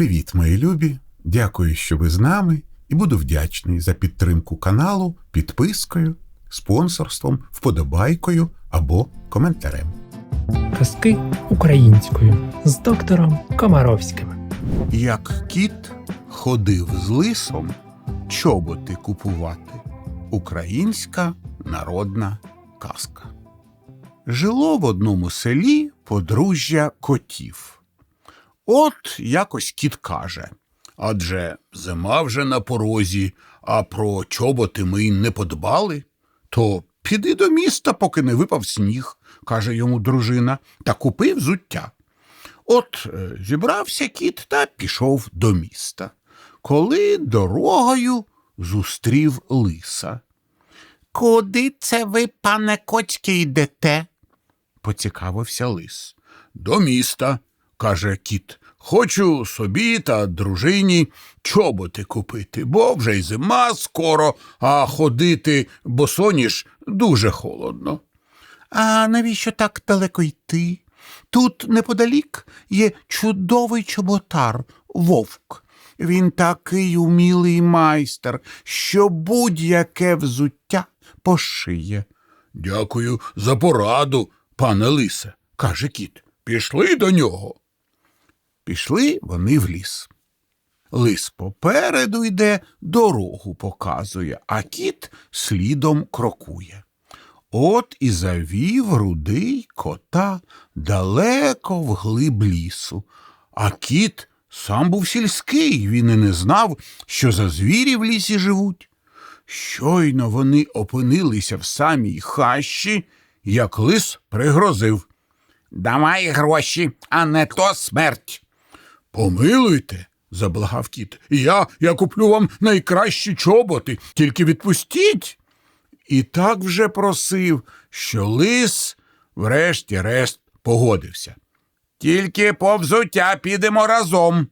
Привіт, мої любі! Дякую, що ви з нами, і буду вдячний за підтримку каналу підпискою, спонсорством, вподобайкою або коментарем. Казки українською з доктором Комаровським. Як кіт ходив з лисом чоботи купувати. Українська народна казка. Жило в одному селі подружжя котів. От якось кіт каже. Адже зима вже на порозі, а про чоботи ми й не подбали. То піди до міста, поки не випав сніг, каже йому дружина, та купи взуття. От е, зібрався кіт та пішов до міста. Коли дорогою зустрів лиса. Куди це ви, пане коцький, йдете? поцікавився лис. До міста, каже кіт. Хочу собі та дружині чоботи купити, бо вже й зима скоро, а ходити босоніж дуже холодно. А навіщо так далеко йти? Тут неподалік є чудовий чоботар вовк. Він такий умілий майстер, що будь-яке взуття пошиє. Дякую за пораду, пане лисе, каже кіт. Пішли до нього. Пішли вони в ліс. Лис попереду йде, дорогу показує, а кіт слідом крокує. От і завів рудий кота далеко в глиб лісу. А кіт сам був сільський, він і не знав, що за звірі в лісі живуть. Щойно вони опинилися в самій хащі, як лис пригрозив. Давай гроші, а не то смерть. Помилуйте, заблагав кіт. Я, я куплю вам найкращі чоботи, тільки відпустіть. І так вже просив, що лис, врешті-решт, погодився. Тільки по взуття підемо разом,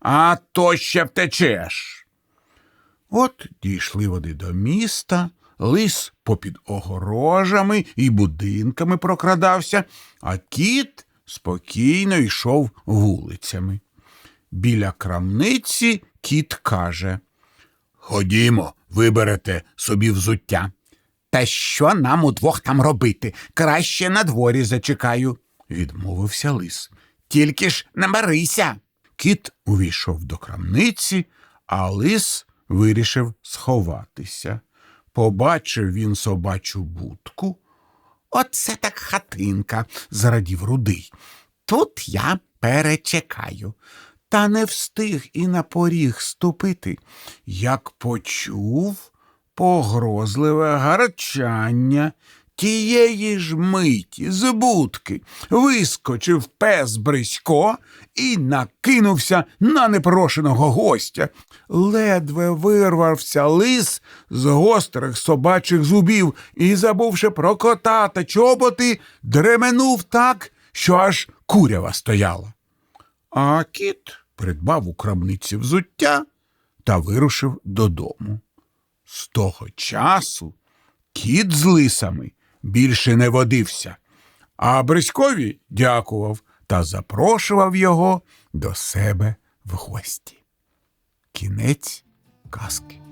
а то ще втечеш. От дійшли вони до міста, лис попід огорожами і будинками прокрадався, а кіт спокійно йшов вулицями. Біля крамниці кіт каже Ходімо, виберете собі взуття. Та що нам удвох там робити? Краще на дворі зачекаю, відмовився лис. Тільки ж не барися. Кіт увійшов до крамниці, а лис вирішив сховатися. Побачив він собачу будку. Оце так хатинка, зрадів рудий. Тут я перечекаю. Та не встиг і на поріг ступити, як почув погрозливе гарчання. Тієї ж миті з будки вискочив пес Брисько і накинувся на непрошеного гостя. Ледве вирвався лис з гострих собачих зубів і, забувши про кота та чоботи, дременув так, що аж курява стояла. А кіт придбав у крамниці взуття та вирушив додому. З того часу кіт з лисами більше не водився, а Бриськові дякував та запрошував його до себе в гості. Кінець казки.